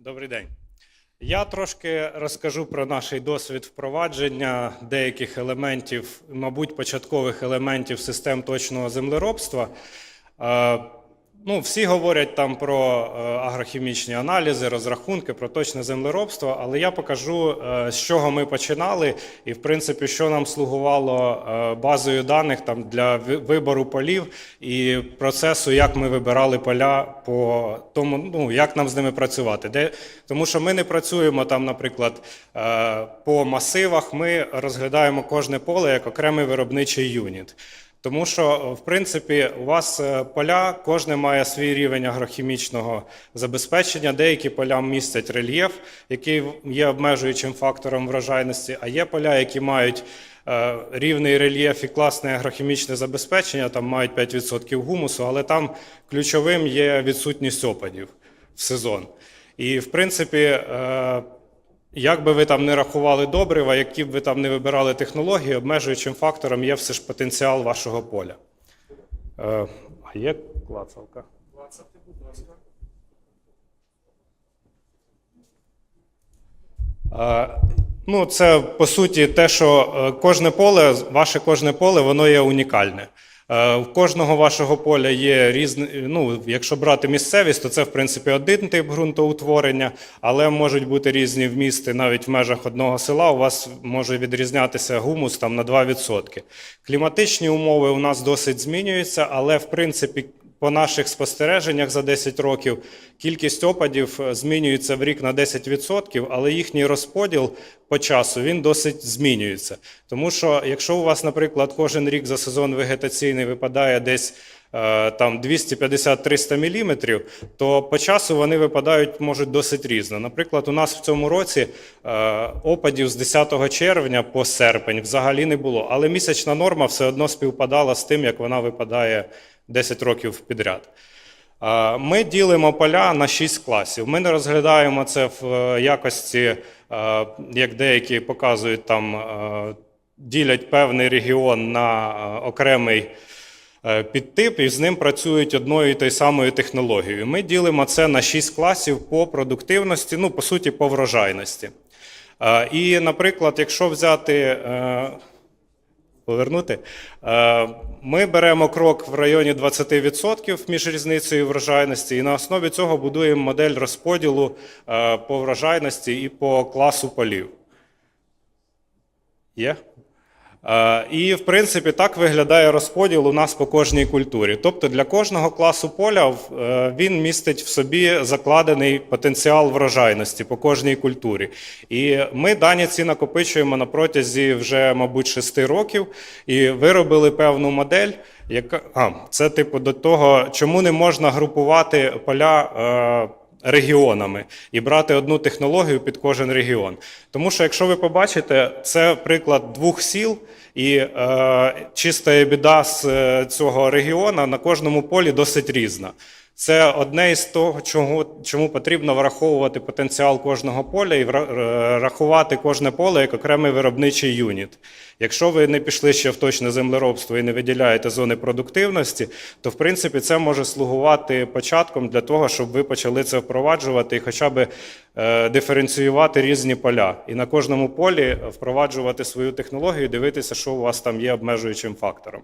Добрий день. Я трошки розкажу про наш досвід впровадження деяких елементів, мабуть, початкових елементів систем точного землеробства. Ну, всі говорять там про е, агрохімічні аналізи, розрахунки, про точне землеробство, але я покажу, е, з чого ми починали, і в принципі, що нам слугувало е, базою даних там для вибору полів і процесу, як ми вибирали поля по тому, ну як нам з ними працювати. Де тому, що ми не працюємо там, наприклад, по масивах. Ми розглядаємо кожне поле як окремий виробничий юніт. Тому що, в принципі, у вас е, поля, кожне має свій рівень агрохімічного забезпечення. Деякі поля містять рельєф, який є обмежуючим фактором врожайності, а є поля, які мають е, рівний рельєф і класне агрохімічне забезпечення, там мають 5% гумусу, але там ключовим є відсутність опадів в сезон. І, в принципі, е, як би ви там не рахували добрива, які б ви там не вибирали технології, обмежуючим фактором є все ж потенціал вашого поля. Е, а є клацалка? Е, Ну, це по суті те, що е, кожне поле, ваше кожне поле, воно є унікальне. Е, В кожного вашого поля є різні. Ну, якщо брати місцевість, то це в принципі один тип ґрунтоутворення, але можуть бути різні вмісти навіть в межах одного села. У вас може відрізнятися гумус там на 2%. Кліматичні умови у нас досить змінюються, але в принципі. По наших спостереженнях за 10 років кількість опадів е, змінюється в рік на 10%, але їхній розподіл по часу він досить змінюється. Тому що якщо у вас, наприклад, кожен рік за сезон вегетаційний випадає десь е, там 250-300 мм, то по часу вони випадають можуть досить різно. Наприклад, у нас в цьому році е, опадів з 10 червня по серпень взагалі не було, але місячна норма все одно співпадала з тим, як вона випадає 10 років підряд. Ми ділимо поля на 6 класів. Ми не розглядаємо це в е, якості, е, як деякі показують, там е, ділять певний регіон на окремий підтип, і з ним працюють одною і тою самою технологією. Ми ділимо це на 6 класів по продуктивності, ну, по суті, по врожайності. І, наприклад, якщо взяти. Повернути. Е, Ми беремо крок в районі 20% між різницею врожайності, і на основі цього будуємо модель розподілу е, по врожайності і по класу полів. Є? Е, І, в принципі, так виглядає розподіл у нас по кожній культурі. Тобто для кожного класу поля е, він містить в собі закладений потенціал врожайності по кожній культурі. І ми дані ці накопичуємо на протязі вже, мабуть, 6 років і виробили певну модель. Яка а, це типу до того, чому не можна групувати поля е, регіонами і брати одну технологію під кожен регіон. Тому що, якщо ви побачите, це приклад двох сіл, і е, чиста біда з е, цього регіона на кожному полі досить різна. Це одне із того, чого, чому потрібно враховувати потенціал кожного поля і рахувати кожне поле як окремий виробничий юніт. Якщо ви не пішли ще в точне землеробство і не виділяєте зони продуктивності, то в принципі це може слугувати початком для того, щоб ви почали це впроваджувати і хоча б е, диференціювати різні поля. І на кожному полі впроваджувати свою технологію, дивитися, що у вас там є обмежуючим фактором.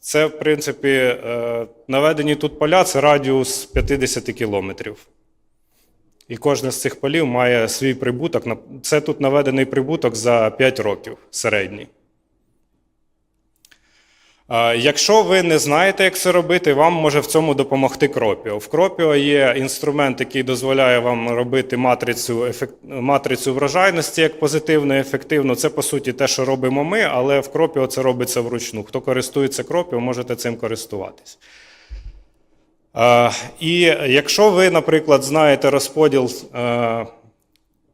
Це, в принципі, е, наведені тут поля це радіус 50 кілометрів. І кожне з цих полів має свій прибуток. Це тут наведений прибуток за 5 років середній. Якщо ви не знаєте, як це робити, вам може в цьому допомогти Кропіо. В Кропіо є інструмент, який дозволяє вам робити матрицю, ефект... матрицю врожайності як позитивно і ефективно. Це по суті те, що робимо ми, але в Кропіо це робиться вручну. Хто користується Кропіо, можете цим користуватись. І якщо ви, наприклад, знаєте розподіл, е,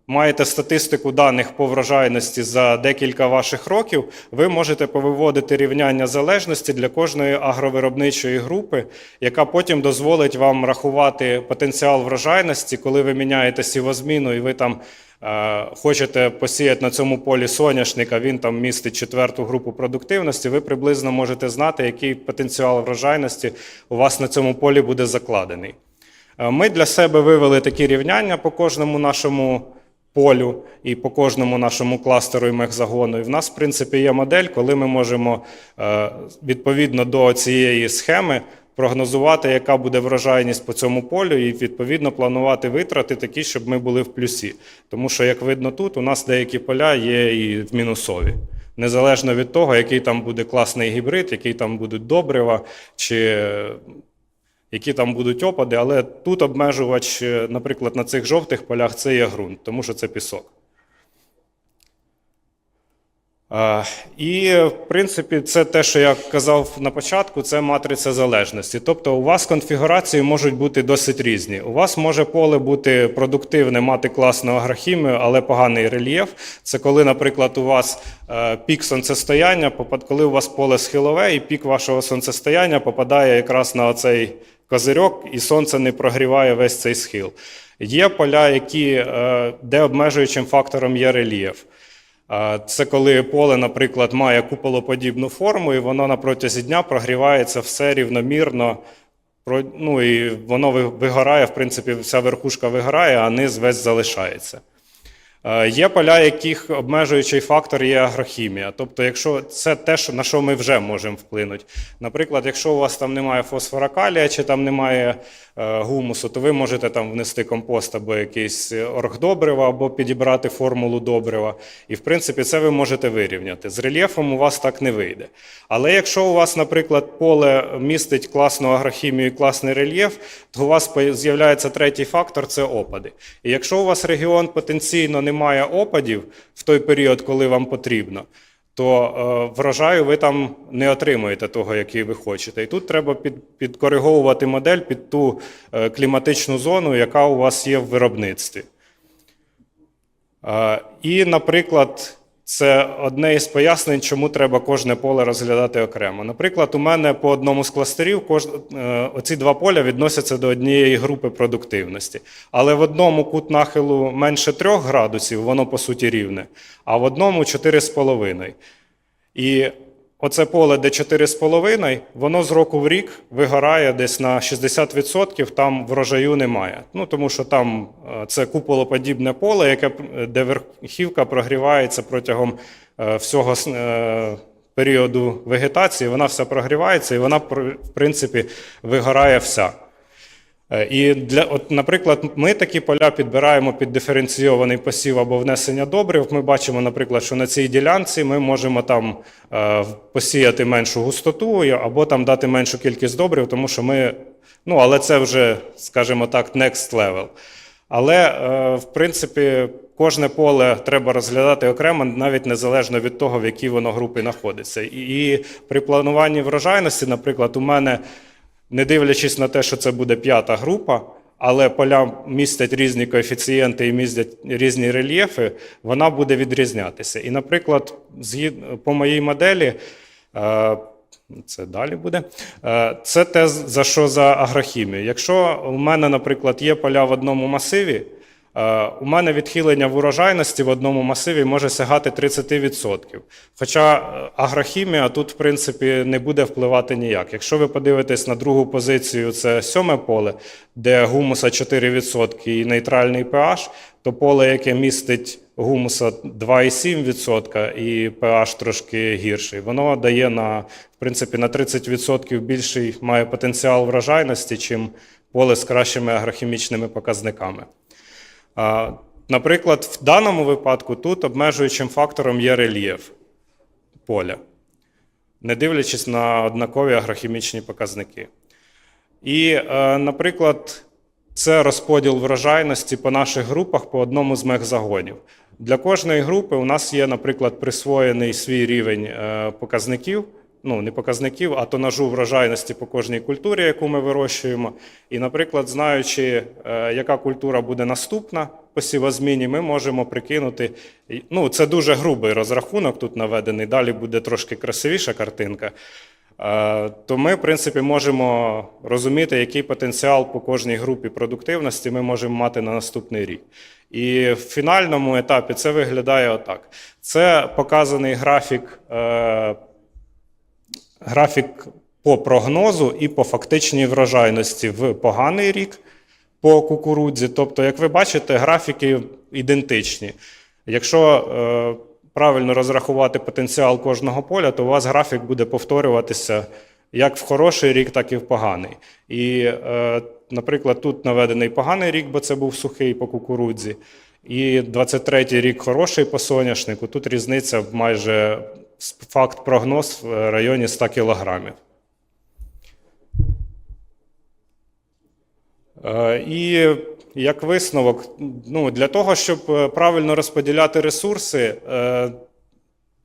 маєте статистику даних по врожайності за декілька ваших років, ви можете повиводити рівняння залежності для кожної агровиробничої групи, яка потім дозволить вам рахувати потенціал врожайності, коли ви міняєте сівозміну і ви там. е, Хочете посіяти на цьому полі соняшник, а він там містить четверту групу продуктивності, ви приблизно можете знати, який потенціал врожайності у вас на цьому полі буде закладений. Е, Ми для себе вивели такі рівняння по кожному нашому полю і по кожному нашому кластеру і мехзагону. І в нас, в принципі, є модель, коли ми можемо е, відповідно до цієї схеми прогнозувати, яка буде врожайність по цьому полю, і відповідно планувати витрати такі, щоб ми були в плюсі. Тому що, як видно тут, у нас деякі поля є і в мінусові. Незалежно від того, який там буде класний гібрид, який там будуть добрива, чи які там будуть опади, але тут обмежувач, е, наприклад, на цих жовтих полях це є ґрунт, тому що це пісок. І, в принципі, це те, що я казав на початку, це матриця залежності. Тобто, у вас конфігурації можуть бути досить різні. У вас може поле бути продуктивне, мати класну агрохімію, але поганий рельєф. Це коли, наприклад, у вас е, пік сонцестояння, коли у вас поле схилове, і пік вашого сонцестояння попадає якраз на оцей козирьок, і сонце не прогріває весь цей схил. Є поля, які, е, де обмежуючим фактором є рельєф. Це коли поле, наприклад, має куполоподібну форму, і воно на протязі дня прогрівається все рівномірно. Ну і воно вигорає, в принципі, вся верхушка вигорає, а низ весь залишається. Е, Є поля, яких обмежуючий фактор є агрохімія. Тобто, якщо це те, на що ми вже можемо вплинути. Наприклад, якщо у вас там немає фосфора калія чи там немає е, гумусу, то ви можете там внести компост або якийсь оргдобрива, або підібрати формулу добрива. І в принципі це ви можете вирівняти. З рельєфом у вас так не вийде. Але якщо у вас, наприклад, поле містить класну агрохімію і класний рельєф, то у вас з'являється третій фактор це опади. І якщо у вас регіон потенційно не має опадів в той період, коли вам потрібно, то е, врожаю ви там не отримуєте того, який ви хочете. І тут треба під, підкориговувати модель під ту е, кліматичну зону, яка у вас є в виробництві. Е, І, наприклад, це одне із пояснень, чому треба кожне поле розглядати окремо. Наприклад, у мене по одному з кластерів кож... е, оці два поля відносяться до однієї групи продуктивності. Але в одному кут нахилу менше 3 градусів, воно по суті рівне, а в одному 4,5. І оце поле, де 4,5, воно з року в рік вигорає десь на 60%, там врожаю немає. Ну, тому що там е, це куполоподібне поле, яке, п- де верхівка прогрівається протягом е, всього е, періоду вегетації, вона вся прогрівається і вона, в принципі, вигорає вся. Е, І для, от, наприклад, ми такі поля підбираємо під диференційований посів або внесення добрив. Ми бачимо, наприклад, що на цій ділянці ми можемо там е, посіяти меншу густоту або там дати меншу кількість добрив, тому що ми, ну але це вже, скажімо так, next level. Але, е, в принципі, кожне поле треба розглядати окремо, навіть незалежно від того, в якій воно групі знаходиться. І, і при плануванні врожайності, наприклад, у мене не дивлячись на те, що це буде п'ята група, але поля містять різні коефіцієнти і містять різні рельєфи, вона буде відрізнятися. І, наприклад, по моїй моделі, е, це далі буде. е, Це те, за що за агрохімію. Якщо у мене, наприклад, є поля в одному масиві, У мене відхилення в урожайності в одному масиві може сягати 30%. Хоча е, агрохімія тут, в принципі, не буде впливати ніяк. Якщо ви подивитесь на другу позицію, це сьоме поле, де гумуса 4% і нейтральний pH, то поле, яке містить гумуса 2,7% і pH трошки гірший, воно дає на, в принципі, на 30% більший має потенціал врожайності, чим поле з кращими агрохімічними показниками. Наприклад, в даному випадку тут обмежуючим фактором є рельєф поля, не дивлячись на однакові агрохімічні показники. І, е, наприклад, це розподіл врожайності по наших групах по одному з мехзагонів. Для кожної групи у нас є, наприклад, присвоєний свій рівень е, показників, ну не показників, а тонажу врожайності по кожній культурі, яку ми вирощуємо. І, наприклад, знаючи, е, яка культура буде наступна по сівозміні, ми можемо прикинути. Ну, це дуже грубий розрахунок тут наведений. Далі буде трошки красивіша картинка. Е, То ми, в принципі, можемо розуміти, який потенціал по кожній групі продуктивності ми можемо мати на наступний рік. І в фінальному етапі це виглядає отак: це показаний графік, е, графік по прогнозу і по фактичній врожайності в поганий рік, по кукурудзі. Тобто, як ви бачите, графіки ідентичні. Якщо е, правильно розрахувати потенціал кожного поля, то у вас графік буде повторюватися як в хороший рік, так і в поганий. І, е, наприклад, тут наведений поганий рік, бо це був сухий по кукурудзі. І 23-й рік хороший по соняшнику. Тут різниця майже факт прогноз в районі 100 кілограмів. Е, І як висновок, ну, для того, щоб е, правильно розподіляти ресурси, е,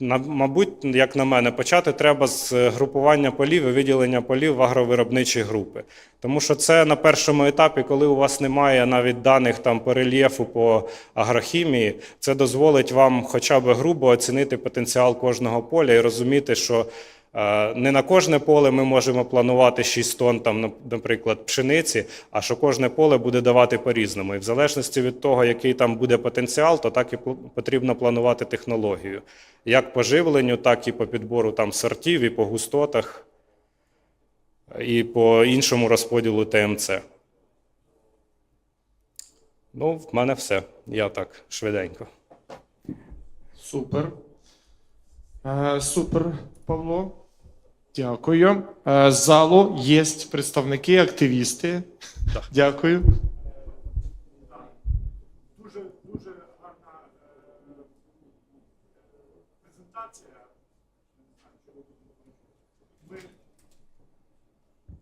мабуть, як на мене, почати треба з групування полів і виділення полів в агровиробничі групи. Тому що це на першому етапі, коли у вас немає навіть даних там по рельєфу, по агрохімії, це дозволить вам хоча б грубо оцінити потенціал кожного поля і розуміти, що е, не на кожне поле ми можемо планувати 6 тонн, там, наприклад, пшениці, а що кожне поле буде давати по-різному. І в залежності від того, який там буде потенціал, то так і потрібно планувати технологію. Як по живленню, так і по підбору там сортів, і по густотах, і по іншому розподілу ТМЦ. Ну, в мене все. Я так швиденько. Супер. Е, супер, Павло. Дякую. Е, з залу є представники, активісти. Так. Дякую. дуже дуже гарна е, презентація. Ми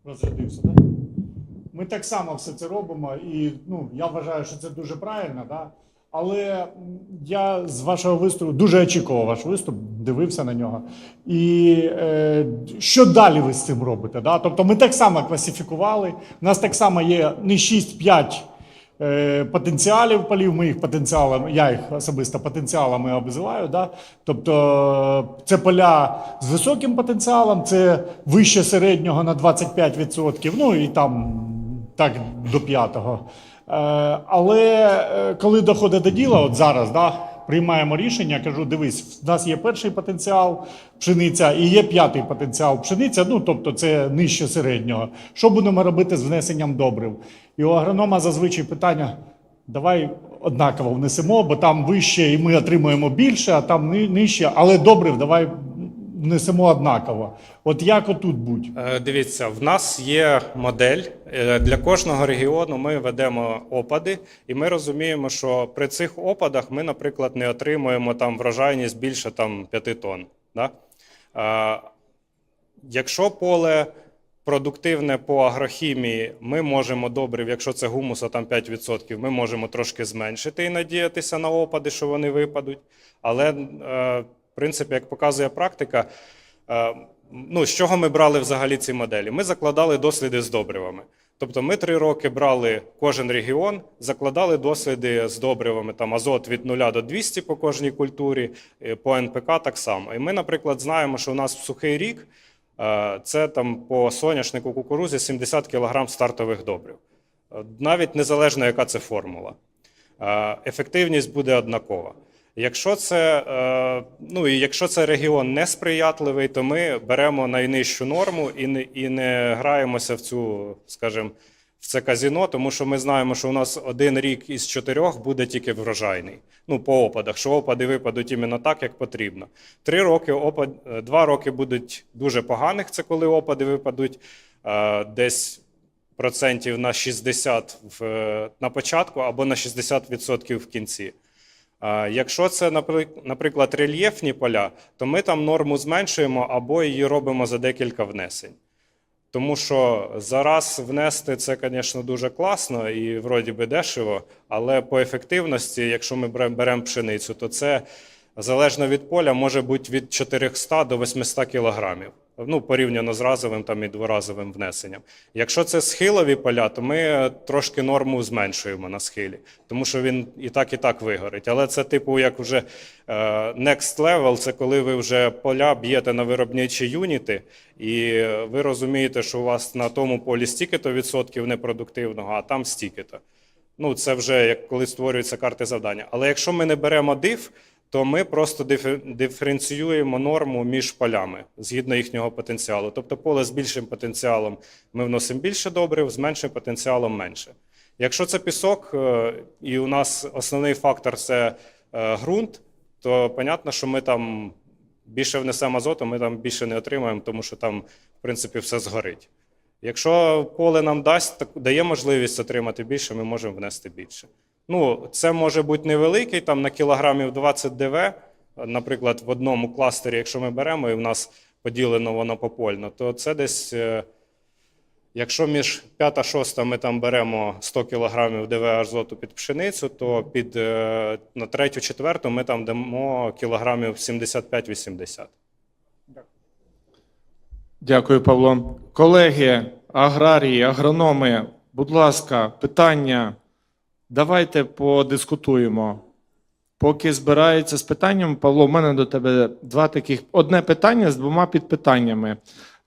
розрядився, так? Ми так само все це робимо, і ну, я вважаю, що це дуже правильно, да? Але я з вашого виступу дуже очікував ваш виступ, дивився на нього. І е, що далі ви з цим робите? Да? Тобто ми так само класифікували, у нас так само є не 6-5 е, потенціалів полів, ми їх потенціалами, я їх особисто потенціалами обзиваю. Да? Тобто це поля з високим потенціалом, це вище середнього на 25%, ну і там так до п'ятого. Е, але е, коли доходить до діла, от зараз, да, приймаємо рішення, кажу: дивись, в нас є перший потенціал пшениця і є п'ятий потенціал пшениця, ну тобто це нижче середнього. Що будемо робити з внесенням добрив? І у агронома зазвичай питання: давай однаково внесемо, бо там вище і ми отримуємо більше, а там нижче, але добрив давай внесемо однаково. От як отут будь? Е, Дивіться, в нас є модель Е, для кожного регіону. Ми ведемо опади, і ми розуміємо, що при цих опадах ми, наприклад, не отримуємо там врожайність більше там 5 тонн. Да? Е, Якщо поле продуктивне по агрохімії, ми можемо добрив, якщо це гумуса там 5%, ми можемо трошки зменшити і надіятися на опади, що вони випадуть. Але, е, принципі, як показує практика, е, ну, з чого ми брали взагалі ці моделі? Ми закладали досліди з добривами. Тобто ми три роки брали кожен регіон, закладали досліди з добривами, там азот від 0 до 200 по кожній культурі, е, по НПК так само. І ми, наприклад, знаємо, що у нас в сухий рік е, це там по соняшнику кукурузі 70 кг стартових добрив. Навіть незалежно, яка це формула. Ефективність буде однакова. Якщо це, е, ну, і якщо це регіон несприятливий, то ми беремо найнижчу норму і не, і не граємося в цю, скажімо, в це казіно, тому що ми знаємо, що у нас один рік із чотирьох буде тільки врожайний. Ну, по опадах, що опади випадуть іменно так, як потрібно. Три роки опад, е, два роки будуть дуже поганих, це коли опади випадуть е, десь процентів на 60 в, на початку або на 60% в кінці. Якщо це, наприклад, рельєфні поля, то ми там норму зменшуємо або її робимо за декілька внесень. Тому що зараз внести це, звісно, дуже класно і вроді би дешево, але по ефективності, якщо ми беремо пшеницю, то це залежно від поля може бути від 400 до 800 кілограмів. Ну, порівняно з разовим там і дворазовим внесенням. Якщо це схилові поля, то ми трошки норму зменшуємо на схилі, тому що він і так, і так вигорить. Але це, типу, як вже е, next level, це коли ви вже поля б'єте на виробничі юніти, і ви розумієте, що у вас на тому полі стільки-то відсотків непродуктивного, а там стільки-то. Ну, це вже як коли створюються карти завдання. Але якщо ми не беремо диф, то ми просто дифе- диференціюємо норму між полями згідно їхнього потенціалу. Тобто поле з більшим потенціалом ми вносимо більше добрив, з меншим потенціалом менше. Якщо це пісок, е, і у нас основний фактор це е, ґрунт, то понятно, що ми там більше внесемо азоту, ми там більше не отримаємо, тому що там, в принципі, все згорить. Якщо поле нам дасть, так, дає можливість отримати більше, ми можемо внести більше. Ну, це може бути невеликий, там на кілограмів 20 ДВ, наприклад, в одному кластері, якщо ми беремо, і в нас поділено воно попольно, то це десь, е, якщо між 5 6 ми там беремо 100 кг ДВ азоту під пшеницю, то під е, на 3 4 ми там дамо кілограмів 75-80. Дякую, Павло. Колеги, аграрії, агрономи, будь ласка, питання. Давайте подискутуємо. Поки збирається з питанням, Павло, в мене до тебе два таких: одне питання з двома підпитаннями.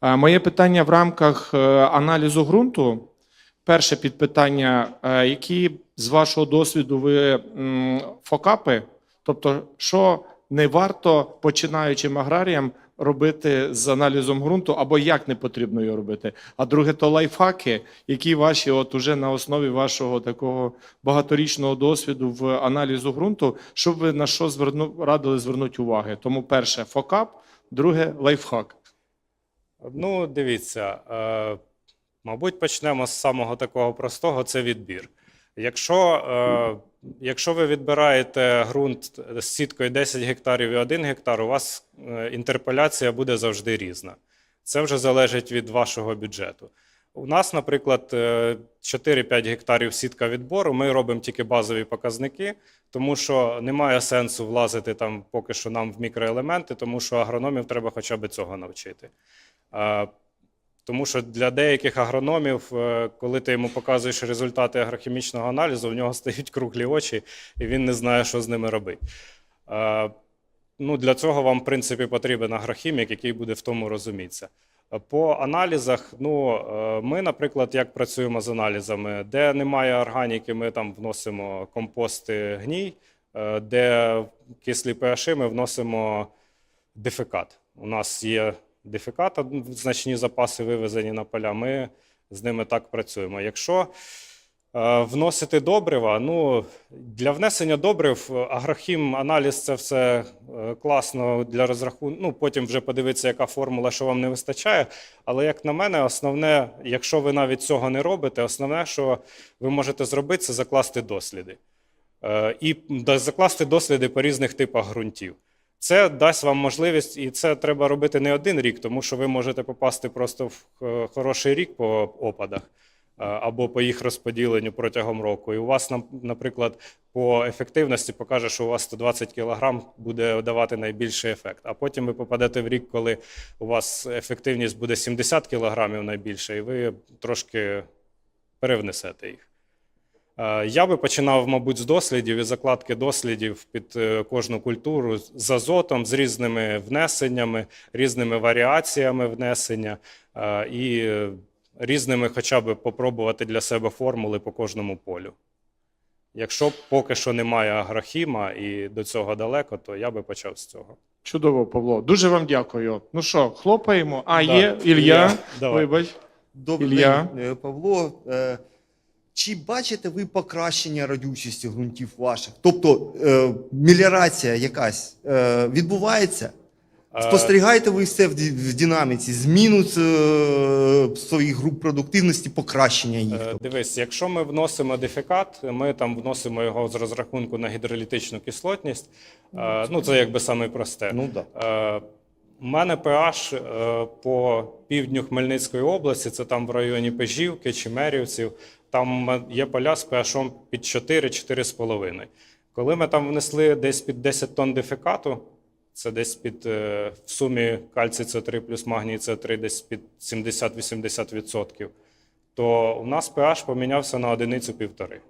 Е, Моє питання в рамках е, аналізу ґрунту. Перше підпитання: е, які з вашого досвіду ви фокапи? Тобто, що не варто починаючим аграріям робити з аналізом ґрунту, або як не потрібно його робити? А друге, то лайфхаки, які ваші, от уже на основі вашого такого багаторічного досвіду в аналізу ґрунту, щоб ви на що зверну, радили звернути уваги? Тому перше фокап, друге лайфхак. Ну, дивіться, е, мабуть, почнемо з самого такого простого це відбір. Якщо, е, якщо ви відбираєте ґрунт з сіткою 10 гектарів і 1 гектар, у вас е, інтерполяція буде завжди різна. Це вже залежить від вашого бюджету. У нас, наприклад, е, 4-5 гектарів сітка відбору. Ми робимо тільки базові показники, тому що немає сенсу влазити там поки що нам в мікроелементи, тому що агрономів треба хоча б цього навчити. Тому що для деяких агрономів, е, коли ти йому показуєш результати агрохімічного аналізу, в нього стають круглі очі, і він не знає, що з ними робити. Е, Ну, для цього вам, в принципі, потрібен агрохімік, який буде в тому розумітися. По аналізах, ну, е, ми, наприклад, як працюємо з аналізами, де немає органіки, ми там вносимо компости гній, де кислі pH, ми вносимо дефекат. У нас є дефекат, значні запаси вивезені на поля. Ми з ними так працюємо. Якщо е, вносити добрива, ну для внесення добрив е, агрохім аналіз це все е, класно для розрахунку. Ну потім вже подивитися, яка формула, що вам не вистачає. Але як на мене, основне, якщо ви навіть цього не робите, основне, що ви можете зробити, це закласти досліди. І закласти досліди по різних типах ґрунтів. Це дасть вам можливість, і це треба робити не один рік, тому що ви можете попасти просто в е, хороший рік по опадах е, або по їх розподіленню протягом року. І у вас, наприклад, по ефективності покаже, що у вас 120 кг буде давати найбільший ефект. А потім ви попадете в рік, коли у вас ефективність буде 70 кг найбільша, і ви трошки перевнесете їх. Е, Я би починав, мабуть, з дослідів і закладки дослідів під е, кожну культуру з азотом, з різними внесеннями, різними варіаціями внесення е, і різними, хоча б попробувати для себе формули по кожному полю. Якщо поки що немає агрохіма і до цього далеко, то я би почав з цього. Чудово, Павло. Дуже вам дякую. Ну що, хлопаємо? А, Да, є Ілля. Ілля. Вибач. Добрий Ілля. день, Павло. Чи бачите ви покращення родючості ґрунтів ваших? Тобто е, меліорація якась е, відбувається? Е, Спостерігаєте ви все в, в динаміці? Зміну е, своїх груп продуктивності, покращення їх? Е, Дивись, якщо ми вносимо дефекат, ми там вносимо його з розрахунку на гідролітичну кислотність. Е, Ну, це якби саме просте. Ну да. Е, У мене pH е, по півдню Хмельницької області, це там в районі Пежівки, Чемерівців, там є поля з pH під 4-4,5. Коли ми там внесли десь під 10 тонн дефекату, це десь під е, в сумі кальцій С3 плюс магній С3 десь під 70-80%, то у нас pH помінявся на одиницю півтори.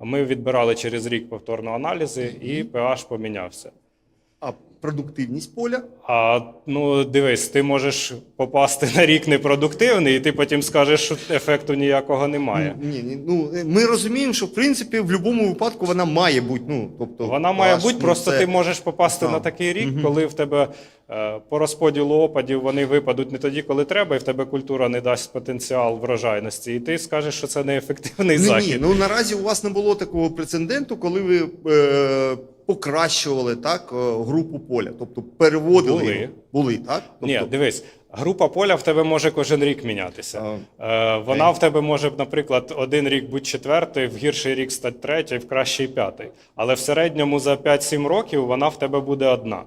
Ми відбирали через рік повторно аналізи, і pH помінявся. А продуктивність поля. А ну дивись, ти можеш попасти на рік непродуктивний, і ти потім скажеш, що ефекту ніякого немає. Ні, ні, ну ми розуміємо, що в принципі в будь-якому випадку вона має бути. Ну тобто Вона має бути, ну, просто це- ти можеш попасти Так. на такий рік, коли в тебе е, по розподілу опадів вони випадуть не тоді, коли треба, і в тебе культура не дасть потенціал врожайності. І ти скажеш, що це неефективний Ні, захід. ні, ну наразі у вас не було такого прецеденту, коли ви е, покращували так е, групу поля, тобто переводили Були. його. Були, так? Тобто, Ні, дивись, група поля в тебе може кожен рік мінятися. А, Е, вона в тебе може, наприклад, один рік бути четвертий, в гірший рік стати третій, в кращий п'ятий. Але в середньому за 5-7 років вона в тебе буде одна.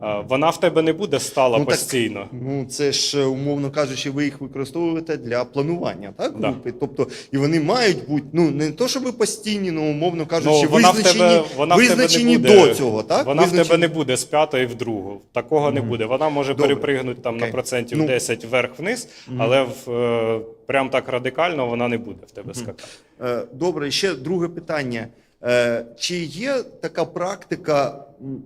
Вона в тебе не буде стала Ну, так- постійно. Ну, це ж, умовно кажучи, ви їх використовуєте для планування, так? Да. Групи. Тобто, і вони мають бути, ну, не то, щоб постійні, ну, умовно кажучи, Ну, вона в тебе, вона в тебе визначені не буде, до цього, так? Вона в тебе не буде з п'ятої в другу. Такого не буде. Вона може Добре. перепригнути там на процентів Ну. 10 вверх-вниз, але в, е, прям так радикально вона не буде в тебе скакати. Е, Добре, ще друге питання. Е, Чи є така практика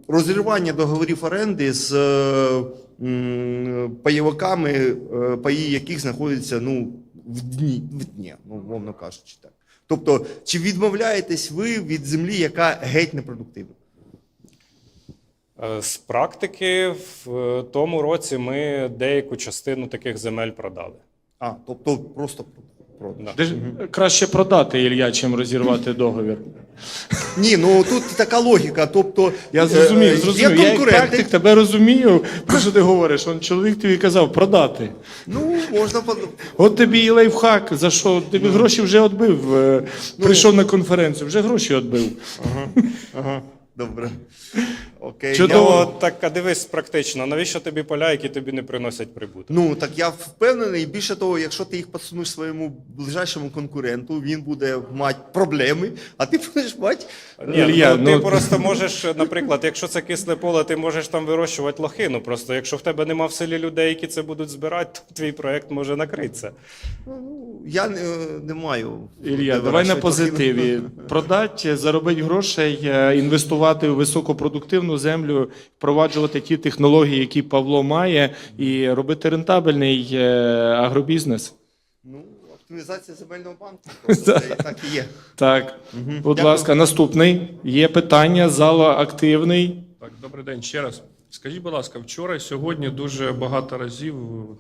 розірвання договорів оренди з е, пайовиками, е, паї яких знаходяться ну, в дні, в дні, ну, умовно кажучи так. Тобто, чи відмовляєтесь ви від землі, яка геть непродуктивна? З практики в тому році ми деяку частину таких земель продали. А, тобто просто продаж. Де ж краще продати Ілля, чим розірвати договір. Ні, ну тут така логіка. Тобто, Я е, зрозумів, є зрозумів. Я як конкуренти. практик тебе розумію, про що ти говориш. Он чоловік тобі казав продати. Ну, можна под- От тобі і лайфхак, за що тобі гроші вже відбив. е, Прийшов на конференцію, вже гроші відбив. Ага, добре. Окей. Чудово. Я- Ну, так, а дивись практично, навіщо тобі поля, які тобі не приносять прибуток? Ну так я впевнений, більше того, якщо ти їх підсунеш своєму ближайшому конкуренту, він буде мати проблеми, а ти будеш мати. Ні, Ілля, ну, ти ну- просто можеш, наприклад, якщо це кисне поле, ти можеш там вирощувати лохину. Просто якщо в тебе нема в селі людей, які це будуть збирати, то твій проект може накритися. Ну, я не, не маю. Ілля, де давай на позитиві. Продати, заробити грошей, е, інвестувати в високопродуктивну землю, впроваджувати ті технології, які Павло має, і робити рентабельний е, агробізнес. Ну, оптимізація земельного банку. Просто це так і є. Так, будь Дякую. ласка, наступний. Є питання, зала активний. Так, добрий день ще раз. Скажіть, будь ласка, вчора і сьогодні дуже багато разів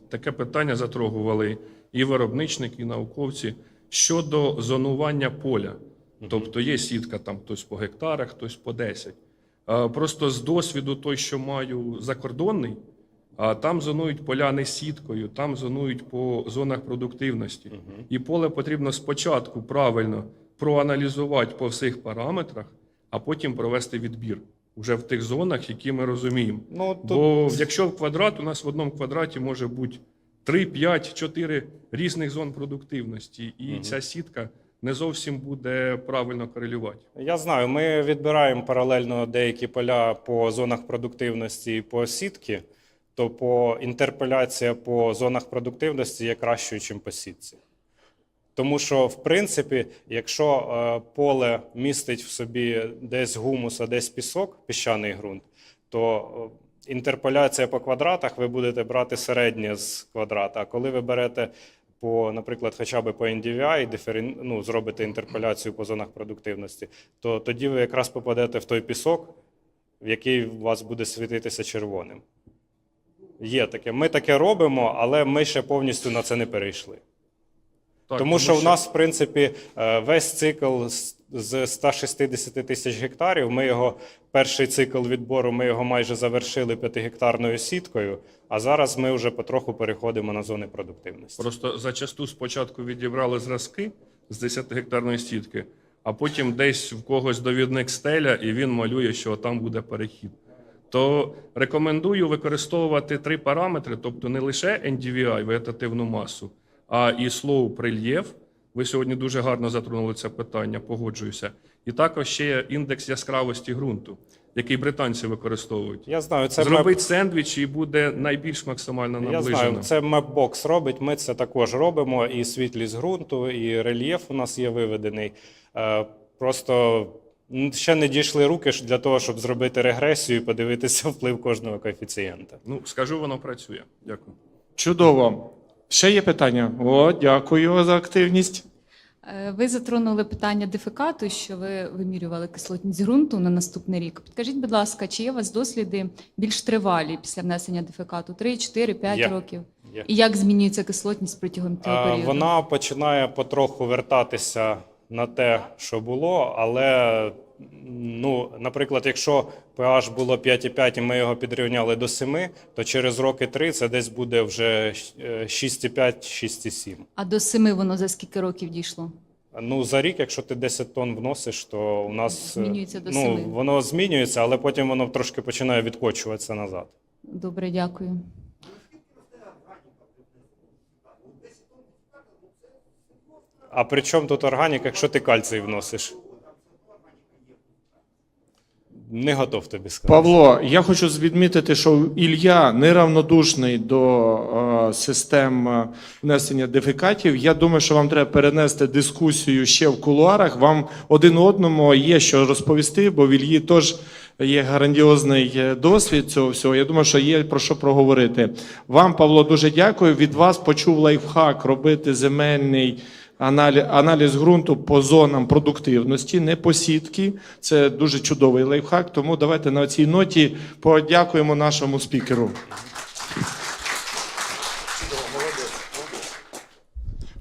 таке питання затрогували і виробничники, і науковці щодо зонування поля. Тобто є сітка там хтось по гектарах, хтось по 10. А, Просто з досвіду той, що маю закордонний, а там зонують поля не сіткою, там зонують по зонах продуктивності. І поле потрібно спочатку правильно проаналізувати по всіх параметрах, а потім провести відбір уже в тих зонах, які ми розуміємо. Ну, тут Бо якщо в квадрат, у нас в одному квадраті може бути 3, 5, 4 різних зон продуктивності, і ця сітка не зовсім буде правильно корелювати. Я знаю, ми відбираємо паралельно деякі поля по зонах продуктивності і по сітки, то по інтерполяція по зонах продуктивності є кращою, ніж по сітці. Тому що, в принципі, якщо е, поле містить в собі десь гумус, а десь пісок, піщаний ґрунт, то е, інтерполяція по квадратах ви будете брати середнє з квадрата. А коли ви берете по, наприклад, хоча б по NDVI, диферен... ну, зробите інтерполяцію по зонах продуктивності, то тоді ви якраз попадете в той пісок, в який у вас буде світитися червоним. Є таке. Ми таке робимо, але ми ще повністю на це не перейшли. Так, тому що в нас, в принципі, е, весь цикл з- з 160 тисяч гектарів. Ми його перший цикл відбору, ми його майже завершили п'ятигектарною сіткою. А зараз ми вже потроху переходимо на зони продуктивності. Просто зачасту спочатку відібрали зразки з 10-гектарної сітки, а потім десь в когось довідник стеля, і він малює, що там буде перехід. То рекомендую використовувати три параметри, тобто не лише NDVI, вегетативну масу, а і slope рельєф. Ви сьогодні дуже гарно затронули це питання, погоджуюся. І також ще є індекс яскравості ґрунту, який британці використовують. Я знаю, це Зробить сендвіч і буде найбільш максимально Я знаю, це Mapbox робить. Ми це також робимо. І світлість ґрунту, і рельєф у нас є виведений. Е, Просто Ще не дійшли руки для того, щоб зробити регресію і подивитися вплив кожного коефіцієнта. Ну, скажу, воно працює. Дякую. Чудово. Ще є питання? О, дякую за активність. Е, Ви затронули питання дефекату, що ви вимірювали кислотність ґрунту на наступний рік. Підкажіть, будь ласка, чи є у вас досліди більш тривалі після внесення дефекату? 3, 4, 5 Є. років? Є. І як змінюється кислотність протягом цього А, періоду? Вона починає потроху вертатися на те, що було, але, ну, наприклад, якщо pH було 5,5 і ми його підрівняли до 7, то через роки 3 це десь буде вже е, 6,5-6,7. А до 7 воно за скільки років дійшло? Ну, за рік, якщо ти 10 тонн вносиш, то у нас е, Змінюється до ну, семи. воно змінюється, але потім воно трошки починає відкочуватися назад. Добре, дякую. А при чому тут органіка, якщо ти кальцій вносиш? Не готов тобі сказати. Павло, я хочу відмітити, що Ілля неравнодушний до е, систем е, внесення дефікатів. Я думаю, що вам треба перенести дискусію ще в кулуарах. Вам один одному є що розповісти, бо в Ільї теж є грандіозний е, досвід цього всього. Я думаю, що є про що проговорити. Вам, Павло, дуже дякую. Від вас почув лайфхак робити земельний. Аналіз, ґрунту по зонам продуктивності, не по сітки. Це дуже чудовий лайфхак. Тому давайте на цій ноті подякуємо нашому спікеру.